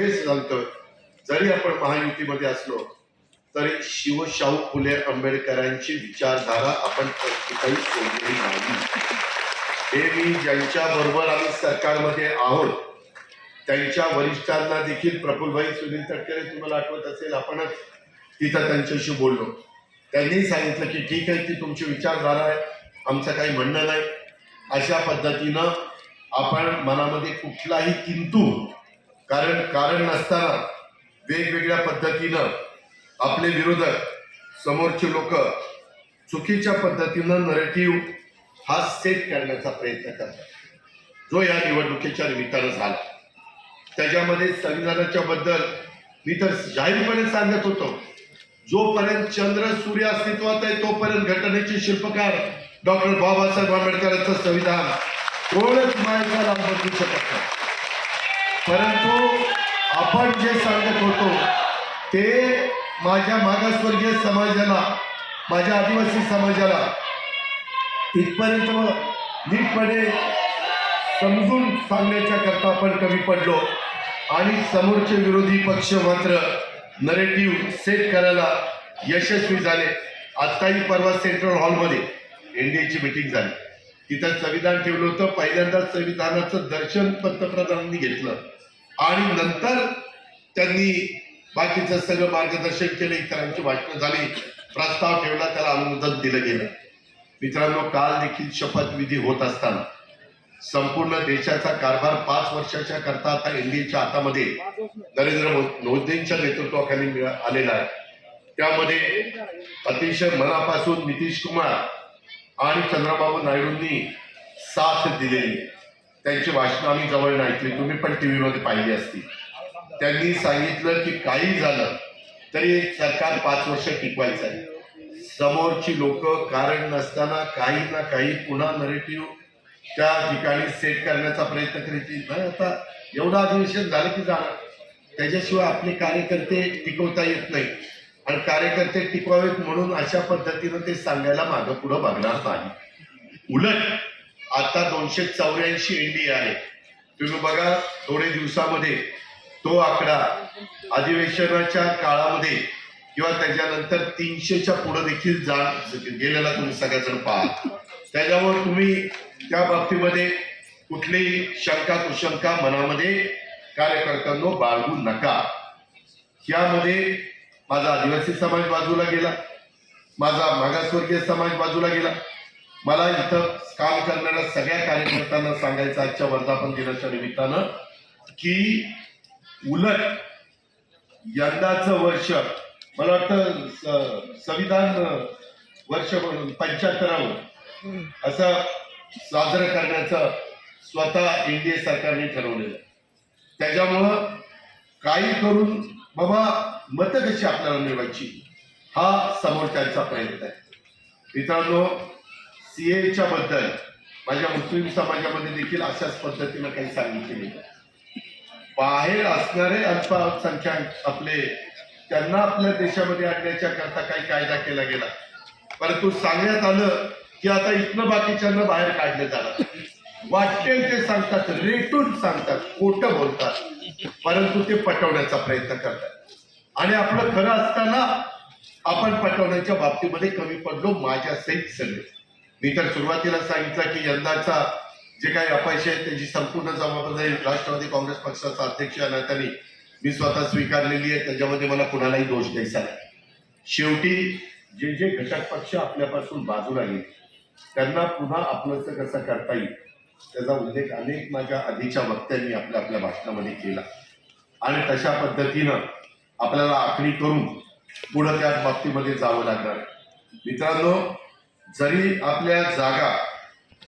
हेच सांगतोय जरी आपण महायुतीमध्ये असलो तरी शिवशाहू फुले आंबेडकरांची विचारधारा आपण प्रत्येकाही सोडलेली नाही. हे मी ज्यांच्या बरोबर आम्ही सरकारमध्ये आहोत त्यांच्या वरिष्ठांना देखील प्रफुलभाई सुनील तटकरे तुम्हाला आठवत असेल आपणच तिथं त्यांच्याशी बोललो. त्यांनी सांगितलं की ठीक आहे ती तुमची विचारधारा आहे आमचं काही म्हणणं नाही. अशा पद्धतीनं आपण मनामध्ये कुठलाही किंतू कारण कारण नसताना वेगवेगळ्या पद्धतीनं आपले विरोधक समोरचे लोक चुकीच्या पद्धतीनं नरेटिव्ह हा सेट करण्याचा प्रयत्न करतात. जो या निवडणुकीच्या निमित्तानं झाला. त्याच्यामध्ये संविधानाच्या बद्दल मी तर जाहीरपणे सांगत होतो जोपर्यंत चंद्र सूर्य अस्तित्वात आहे तोपर्यंत घटनेचे शिल्पकार डॉक्टर बाबासाहेब आंबेडकरांचं संविधान कोणच मायकाला बदलू शकत नाही. परंतु आपण जे सांगत होतो ते माझ्या मागासवर्गीय समाजाला माझ्या आदिवासी समाजाला इथपर्यंत नीटपणे समजून सांगण्याच्या करता आपण कमी पडलो. आणि समोरचे विरोधी पक्ष मात्र नरेटिव्ह सेट करायला यशस्वी झाले. आत्ताही परवा सेंट्रल हॉलमध्ये एनडीएची मिटिंग झाली. तिथं संविधान ठेवलं होतं. पहिल्यांदाच संविधानाचं दर्शन पंतप्रधानांनी घेतलं. आणि नंतर त्यांनी बाकीचं सगळं मार्गदर्शन केलं इतरांची भाषणं झाली. प्रस्ताव ठेवला त्याला अनुमोदन दिलं गेलं. मित्रांनो काल देखील शपथविधी होत असताना संपूर्ण देशाचा कारभार पाच वर्षाच्या करता आता एनडीएच्या हातामध्ये नरेंद्र मोदींच्या नेतृत्वाखाली मिळा- आलेला आहे. त्यामध्ये अतिशय मनापासून नितीश कुमार आणि चंद्रबाबू नायडूंनी साथ दिलेली आहे. त्यांची भाषणं आम्ही जवळ ऐकली तुम्ही पण टी व्हीमध्ये पाहिली असती त्यांनी सांगितलं की काही झालं तरी एक सरकार पाच वर्ष टिकवायचं आहे. समोरची लोक कारण नसताना काही ना काही पुन्हा नरेटिव्ह त्या ठिकाणी सेट करण्याचा प्रयत्न करायची नाही आता एवढं अधिवेशन झालं की जाणार. त्याच्याशिवाय आपले कार्यकर्ते टिकवता येत नाही. आणि कार्यकर्ते टिकवावेत म्हणून अशा पद्धतीनं ते सांगायला मागं पुढं बघणार नाही. उलट आता दोनशे चौऱ्याऐंशी एनडीए आहे. तुम्ही बघा थोडे दिवसामध्ये तो आकडा अधिवेशनाच्या काळामध्ये किंवा त्याच्यानंतर तीनशेच्या पुढे देखील जा गेलेला तुम्ही सगळ्याजण पहा. त्याच्यावर तुम्ही त्या बाबतीमध्ये कुठलीही शंका कुशंका मनामध्ये कार्यकर्त्यांनो बाळगू नका. यामध्ये माझा आदिवासी समाज बाजूला गेला माझा मागासवर्गीय समाज बाजूला गेला. मला इथं काम करणाऱ्या सगळ्या कार्यकर्त्यांना सांगायचं आजच्या वर्धापन दिनाच्या निमित्तानं की उलट यंदाचं वर्ष मला वाटतं संविधान वर्ष म्हणून पंच्याहत्तरावं असं साजरं करण्याचं स्वतः एनडीए सरकारने ठरवलेलं. त्याच्यामुळं काही करून बाबा मतं कशी आपल्याला मिळवायची हा समोरच्यांचा प्रयत्न आहे मित्रांनो सीएच्या बद्दल माझ्या मुस्लिम समाजामध्ये देखील अशाच पद्धतीनं काही सांगितले बाहेर असणारे अल्पसंख्याक आपले त्यांना आपल्या देशामध्ये आणण्याच्या करता काही कायदा केला गेला. परंतु सांगण्यात आलं की आता इथनं बाकीच्यांना बाहेर काढले जाणार. वाटेल ते सांगतात रेटून सांगतात खोट बोलतात परंतु ते पटवण्याचा प्रयत्न करतात. आणि आपलं खरं असताना आपण पटवण्याच्या बाबतीमध्ये कमी पडलो माझ्या सहित सगळे. मी तर सुरुवातीला सांगितलं की यंदाचा जे काही अपयश आहे त्याची संपूर्ण जबाबदारी राष्ट्रवादी काँग्रेस पक्षाचा अध्यक्ष या नात्याने मी स्वतः स्वीकारलेली आहे. त्याच्यामध्ये मला कुणालाही दोष द्यायचा नाही. शेवटी जे जे घटक पक्ष आपल्यापासून बाजूला येईल त्यांना पुन्हा आपलंच कसं करता येईल त्याचा उल्लेख अनेक माझ्या आधीच्या वक्त्यांनी आपल्या आपल्या भाषणामध्ये केला. आणि तशा पद्धतीनं आपल्याला आखणी करून पुढं त्या बाबतीमध्ये जावं लागणार मित्रांनो जरी आपल्या जागा